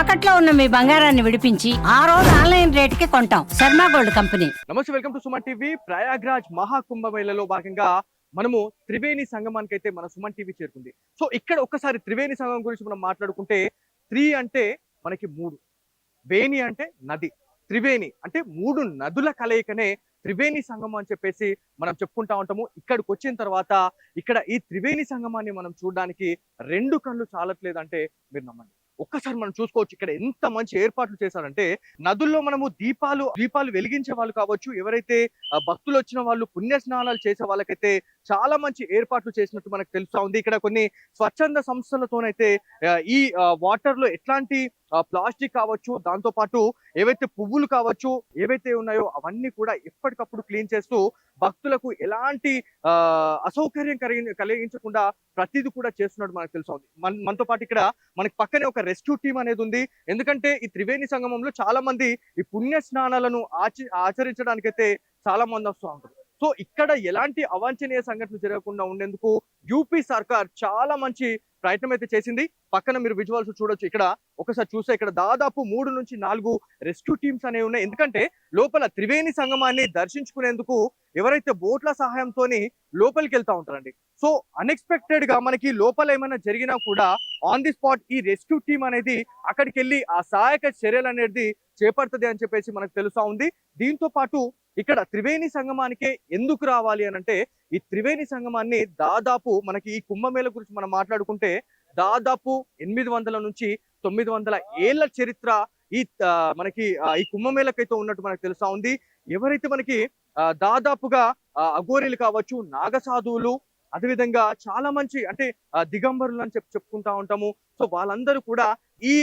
తాకట్లో ఉన్న మీ బంగారాన్ని విడిపించి ఆ రోజు ఆన్లైన్ రేటుకి కొంటాం. Sharma gold company. నమస్తే welcome to Suman TV. Prayagraj మహాకుంభమేళలో భాగంగా మనము త్రివేణి సంగమానికి అయితే మన సుమన్ టీవీ చేరుకుంది. సో ఇక్కడ ఒక్కసారి త్రివేణి సంగమం గురించి మనం మాట్లాడుకుంటే త్రీ అంటే మనకి మూడు. వేణి అంటే నది. త్రివేణి అంటే మూడు నదుల కలయికనే త్రివేణి సంగమం అని చెప్పేసి మనం చెప్పుకుంటా ఉంటాము. ఇక్కడికి వచ్చిన తర్వాత ఇక్కడ ఈ త్రివేణి సంగమాన్ని మనం చూడడానికి రెండు కళ్ళు చాలట్లేదంటే మీరు నమ్మండి. ఒక్కసారి మనం చూసుకోవచ్చు ఇక్కడ ఎంత మంచి ఏర్పాట్లు చేశారంటే నదుల్లో మనము దీపాలు దీపాలు వెలిగించే వాళ్ళు కావచ్చు ఎవరైతే భక్తులు వచ్చిన వాళ్ళు పుణ్య స్నానాలు చేసే వాళ్ళకైతే చాలా మంచి ఏర్పాట్లు చేసినట్టు మనకు తెలుస్తా ఉంది. ఇక్కడ కొన్ని స్వచ్ఛంద సంస్థలతోనైతే ఈ వాటర్లో ఎట్లాంటి ప్లాస్టిక్ కావచ్చు దాంతో పాటు ఏవైతే పువ్వులు కావచ్చు ఏవైతే ఉన్నాయో అవన్నీ కూడా ఎప్పటికప్పుడు క్లీన్ చేస్తూ భక్తులకు ఎలాంటి ఆ, అసౌకర్యం కలిగి కలిగించకుండా ప్రతిదీ కూడా చేస్తున్నట్టు మనకు తెలుసా ఉంది. మన మనతో పాటు ఇక్కడ మనకి పక్కనే ఒక రెస్క్యూ టీం అనేది ఉంది. ఎందుకంటే ఈ త్రివేణి సంగమంలో చాలా మంది ఈ పుణ్య స్నానాలను ఆచి ఆచరించడానికైతే చాలా మంది వస్తూ ఉంటారు. సో ఇక్కడ ఎలాంటి అవాంఛనీయ సంఘటనలు జరగకుండా ఉండేందుకు యూపీ సర్కార్ చాలా మంచి ప్రయత్నం అయితే చేసింది. పక్కన మీరు విజువల్స్ చూడొచ్చు. ఇక్కడ ఒకసారి చూస్తే ఇక్కడ దాదాపు మూడు నుంచి నాలుగు రెస్క్యూ టీమ్స్ అనేవి ఉన్నాయి. ఎందుకంటే లోపల త్రివేణి సంగమాన్ని దర్శించుకునేందుకు ఎవరైతే బోట్ల సహాయంతో లోపలికి వెళ్తా ఉంటారండి. సో అన్ఎక్స్పెక్టెడ్గా మనకి లోపల ఏమైనా జరిగినా కూడా ఆన్ ది స్పాట్ ఈ రెస్క్యూ టీం అనేది అక్కడికి వెళ్ళి ఆ సహాయక చర్యలు అనేది చేపడుతుంది అని చెప్పేసి మనకు తెలుసా ఉంది. దీంతో పాటు ఇక్కడ త్రివేణి సంగమానికే ఎందుకు రావాలి అని అంటే ఈ త్రివేణి సంగమాన్ని దాదాపు మనకి ఈ కుంభమేళ గురించి మనం మాట్లాడుకుంటే దాదాపు ఎనిమిది వందల నుంచి తొమ్మిది వందల ఏళ్ళ చరిత్ర ఈ మనకి ఈ కుంభమేళకైతే ఉన్నట్టు మనకు తెలుసా ఉంది. ఎవరైతే మనకి దాదాపుగా ఆ, అఘోరీలు కావచ్చు నాగసాధువులు అదేవిధంగా చాలా మంచి అంటే దిగంబరులు అని చెప్పి చెప్పుకుంటా ఉంటాము. సో వాళ్ళందరూ కూడా ఈ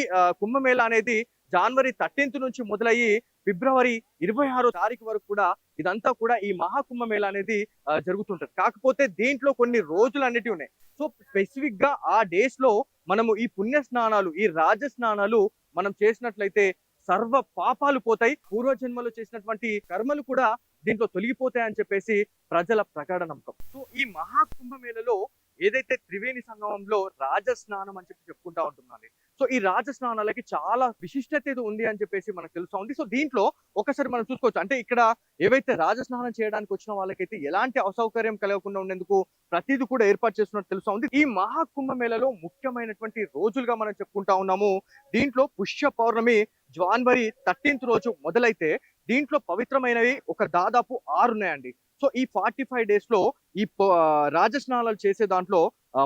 కుంభమేళ అనేది జనవరి థర్టీన్త్ నుంచి మొదలయ్యి ఫిబ్రవరి ఇరవై ఆరో తారీఖు వరకు కూడా ఇదంతా కూడా ఈ మహాకుంభమేళ అనేది జరుగుతుంటది. కాకపోతే దీంట్లో కొన్ని రోజులు అనేటివి ఉన్నాయి. సో స్పెసిఫిక్గా ఆ డేస్లో మనము ఈ పుణ్య స్నానాలు ఈ రాజ స్నానాలు మనం చేసినట్లయితే సర్వ పాపాలు పోతాయి. పూర్వజన్మలో చేసినటువంటి కర్మలు కూడా దీంట్లో తొలగిపోతాయని చెప్పేసి ప్రజల ప్రగాఢ నమ్మకం. సో ఈ మహాకుంభమేళలో ఏదైతే త్రివేణి సంగమంలో రాజ స్నానం అని చెప్పి చెప్పుకుంటా ఉంటున్నాను సో ఈ రాజ స్నానాలకి చాలా విశిష్టత ఏదో ఉంది అని చెప్పేసి మనకు తెలుసా ఉంది. సో దీంట్లో ఒకసారి మనం చూసుకోవచ్చు. అంటే ఇక్కడ ఏవైతే రాజ స్నానం చేయడానికి వచ్చిన వాళ్ళకైతే ఎలాంటి అసౌకర్యం కలగకుండా ఉండేందుకు ప్రతిదీ కూడా ఏర్పాటు చేస్తున్నట్టు తెలుసా ఉంది. ఈ మహాకుంభమేళలో ముఖ్యమైనటువంటి రోజులుగా మనం చెప్పుకుంటా ఉన్నాము. దీంట్లో పుష్య పౌర్ణమి జనవరి థర్టీన్త్ రోజు మొదలైతే దీంట్లో పవిత్రమైనవి ఒక దాదాపు ఆరు ఉన్నాయండి సో ఈ ఫార్టీ ఫైవ్ డేస్లో ఈ రాజస్నానాలు చేసే దాంట్లో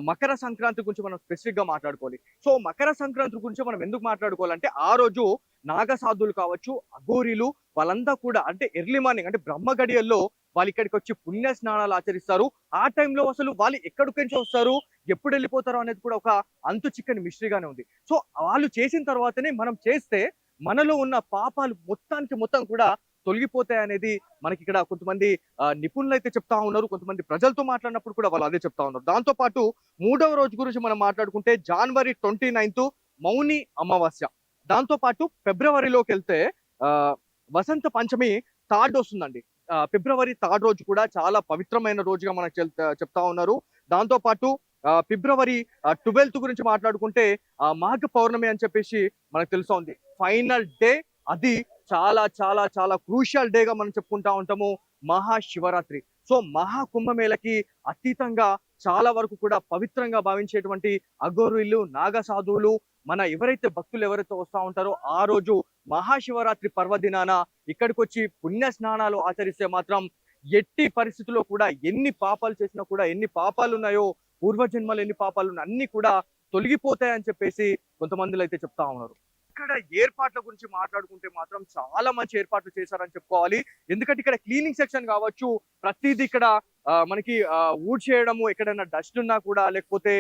మకర సంక్రాంతి గురించి మనం స్పెసిఫిక్గా మాట్లాడుకోవాలి. సో మకర సంక్రాంతి గురించి మనం ఎందుకు మాట్లాడుకోవాలంటే ఆ రోజు నాగసాధులు కావచ్చు అఘోరీలు వాళ్ళంతా కూడా అంటే ఎర్లీ మార్నింగ్ అంటే బ్రహ్మ గడియల్లో వాళ్ళు ఇక్కడికి వచ్చి పుణ్య స్నానాలు ఆచరిస్తారు. ఆ టైంలో అసలు వాళ్ళు ఎక్కడికి నుంచి వస్తారు ఎప్పుడు వెళ్ళిపోతారు అనేది కూడా ఒక అంతు చిక్కని మిస్టరీగానే ఉంది. సో వాళ్ళు చేసిన తర్వాతనే మనం చేస్తే మనలో ఉన్న పాపాలు మొత్తానికి మొత్తం కూడా తొలగిపోతాయి అనేది మనకి ఇక్కడ కొంతమంది నిపుణులు అయితే చెప్తా ఉన్నారు. కొంతమంది ప్రజలతో మాట్లాడినప్పుడు కూడా వాళ్ళు అదే చెప్తా ఉన్నారు. దాంతో పాటు మూడవ రోజు గురించి మనం మాట్లాడుకుంటే జనవరి ట్వంటీ నైన్త్ మౌని అమావాస్య. దాంతో పాటు ఫిబ్రవరిలోకి వెళ్తే ఆ, వసంత పంచమి థర్డ్ వస్తుందండి. ఫిబ్రవరి థర్డ్ రోజు కూడా చాలా పవిత్రమైన రోజుగా మనకు చెప్తా ఉన్నారు. దాంతో పాటు ఫిబ్రవరి ట్వెల్త్ గురించి మాట్లాడుకుంటే మాఘ పౌర్ణమి అని చెప్పేసి మనకు తెలుసా ఉంది ఫైనల్ డే అది చాలా చాలా చాలా క్రూషియల్ డేగా మనం చెప్పుకుంటా ఉంటాము. మహాశివరాత్రి. సో మహా కుంభమేళకి అతీతంగా చాలా వరకు కూడా పవిత్రంగా భావించేటువంటి అఘోరులు నాగసాధువులు మన ఎవరైతే భక్తులు ఎవరైతే వస్తా ఉంటారో ఆ రోజు మహాశివరాత్రి పర్వదినాన ఇక్కడికి వచ్చి పుణ్య స్నానాలు ఆచరిస్తే మాత్రం ఎట్టి పరిస్థితుల్లో కూడా ఎన్ని పాపాలు చేసినా కూడా ఎన్ని పాపాలు ఉన్నాయో పూర్వజన్మలు ఎన్ని పాపాలు ఉన్నాయో అన్ని కూడా తొలగిపోతాయని చెప్పేసి కొంతమందిలో అయితే చెప్తా ఉన్నారు. ఇక్కడ ఏర్పాట్ల గురించి మాట్లాడుకుంటే మాత్రం చాలా మంచి ఏర్పాట్లు చేశారని చెప్పుకోవాలి. ఎందుకంటే ఇక్కడ క్లీనింగ్ సెక్షన్ కావచ్చు ప్రతిదీ ఇక్కడ మనకి ఊడ్ చేయడము ఎక్కడైనా డస్ట్ ఉన్నా కూడా లేకపోతే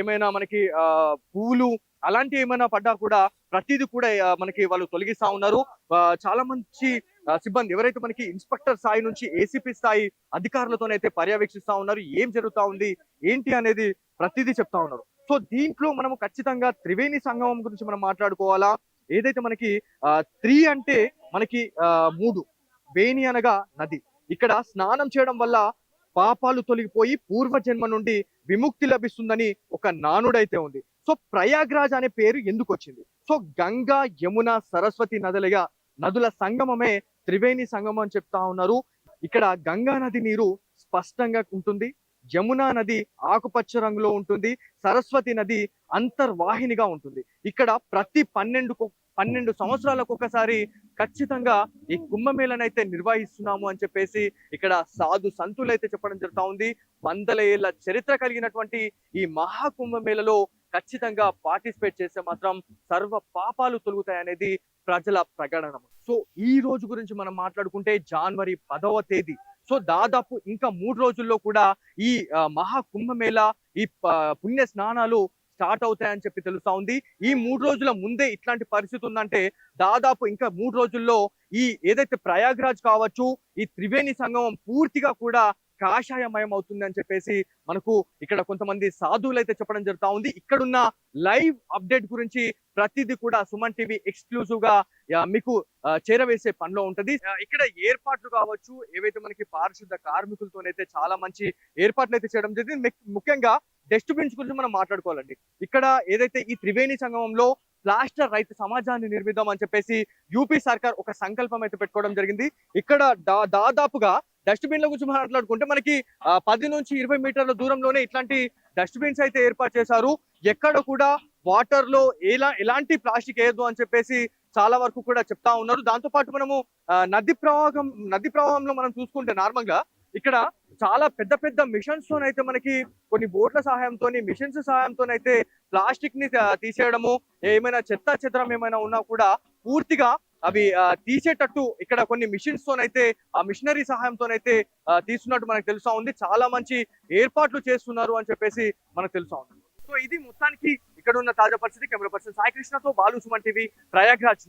ఏమైనా మనకి పూలు పువ్వులు అలాంటి ఏమైనా పడ్డా కూడా ప్రతిదీ కూడా మనకి వాళ్ళు తొలగిస్తా ఉన్నారు. చాలా మంచి సిబ్బంది ఎవరైతే మనకి ఇన్స్పెక్టర్ స్థాయి నుంచి ఏసీపీ స్థాయి అధికారులతోనైతే పర్యవేక్షిస్తా ఉన్నారు ఏం జరుగుతా ఉంది ఏంటి అనేది ప్రతిదీ చెప్తా ఉన్నారు. సో దీంట్లో మనము ఖచ్చితంగా త్రివేణి సంగమం గురించి మనం మాట్లాడుకోవాలా? ఏదైతే మనకి త్రీ అంటే మనకి మూడు. వేణి అనగా నది. ఇక్కడ స్నానం చేయడం వల్ల పాపాలు తొలగిపోయి పూర్వజన్మ నుండి విముక్తి లభిస్తుందని ఒక నానుడైతే ఉంది. సో ప్రయాగ్రాజ్ అనే పేరు ఎందుకు వచ్చింది సో గంగా యమున సరస్వతి నదులుగా నదుల సంగమమే త్రివేణి సంగమం అని చెప్తా ఉన్నారు. ఇక్కడ గంగా నది నీరు స్పష్టంగా ఉంటుంది. యమునా నది ఆకుపచ్చ రంగులో ఉంటుంది సరస్వతి నది అంతర్వాహినిగా ఉంటుంది. ఇక్కడ ప్రతి పన్నెండు పన్నెండు సంవత్సరాలకు ఒకసారి ఖచ్చితంగా ఈ కుంభమేళనైతే నిర్వహిస్తున్నాము అని చెప్పేసి ఇక్కడ సాధు సంతులు అయితే చెప్పడం జరుగుతా ఉంది. వందల ఏళ్ళ చరిత్ర కలిగినటువంటి ఈ మహాకుంభమేళలో ఖచ్చితంగా పార్టిసిపేట్ చేస్తే మాత్రం సర్వ పాపాలు తొలుగుతాయనేది ప్రజల ప్రకటన. సో ఈ రోజు గురించి మనం మాట్లాడుకుంటే జనవరి పదవ తేదీ. సో దాదాపు ఇంకా మూడు రోజుల్లో కూడా ఈ మహా కుంభమేళ ఈ పుణ్య స్నానాలు స్టార్ట్ అవుతాయని చెప్పి తెలుస్తా ఉంది. ఈ మూడు రోజుల ముందే ఇట్లాంటి పరిస్థితి ఉందంటే దాదాపు ఇంకా మూడు రోజుల్లో ఈ ఏదైతే ప్రయాగ్రాజ్ కావచ్చు ఈ త్రివేణి సంగమం పూర్తిగా కూడా కాషాయమయం అవుతుంది అని చెప్పేసి మనకు ఇక్కడ కొంతమంది సాధువులు అయితే చెప్పడం జరుగుతా ఉంది. ఇక్కడున్న లైవ్ అప్డేట్ గురించి ప్రతిదీ కూడా సుమన్ టీవీ ఎక్స్క్లూజివ్గా మీకు చేరవేసే పనిలో ఉంటది. ఇక్కడ ఏర్పాట్లు కావచ్చు ఏవైతే మనకి పారిశుద్ధ కార్మికులతోనైతే చాలా మంచి ఏర్పాట్లు అయితే చేయడం జరిగింది. ముఖ్యంగా డస్ట్బిన్స్ గురించి మనం మాట్లాడుకోవాలండి. ఇక్కడ ఏదైతే ఈ త్రివేణి సంగమంలో ప్లాస్టర్ రైతు సమాజాన్ని నిర్మిద్దాం అని చెప్పేసి యూపీ సర్కార్ ఒక సంకల్పం అయితే పెట్టుకోవడం జరిగింది. ఇక్కడ దా- దాదాపుగా డస్ట్బిన్ల గురించి మాట్లాడుకుంటే మనకి పది నుంచి ఇరవై మీటర్ల దూరంలోనే ఇట్లాంటి డస్ట్బిన్స్ అయితే ఏర్పాటు చేశారు. ఎక్కడ కూడా వాటర్లో ఎలా ఎలాంటి ప్లాస్టిక్ వేయద్దు అని చెప్పేసి చాలా వరకు కూడా చెప్తా ఉన్నారు. దాంతో పాటు మనము నది ప్రవాహం నది ప్రవాహంలో మనం చూసుకుంటే నార్మల్గా ఇక్కడ చాలా పెద్ద పెద్ద మిషన్స్ తోనైతే మనకి కొన్ని బోట్ల సహాయంతో మిషన్స్ సహాయంతో అయితే ప్లాస్టిక్ని తీసేయడము ఏమైనా చెత్త చెదరం ఏమైనా ఉన్నా కూడా పూర్తిగా అవి తీసేటట్టు ఇక్కడ కొన్ని మిషన్స్ తోనైతే ఆ మిషనరీ సహాయంతోనైతే ఆ, తీస్తున్నట్టు మనకు తెలుసా ఉంది. చాలా మంచి ఏర్పాట్లు చేస్తున్నారు అని చెప్పేసి మనకు తెలుసా ఉంది. సో ఇది మొత్తానికి ఇక్కడ ఉన్న తాజా పరిస్థితి. కెమెరా పర్సన్ సాయి కృష్ణతో బాలు సుమన్ టీవీ ప్రయాగ్రాజ్.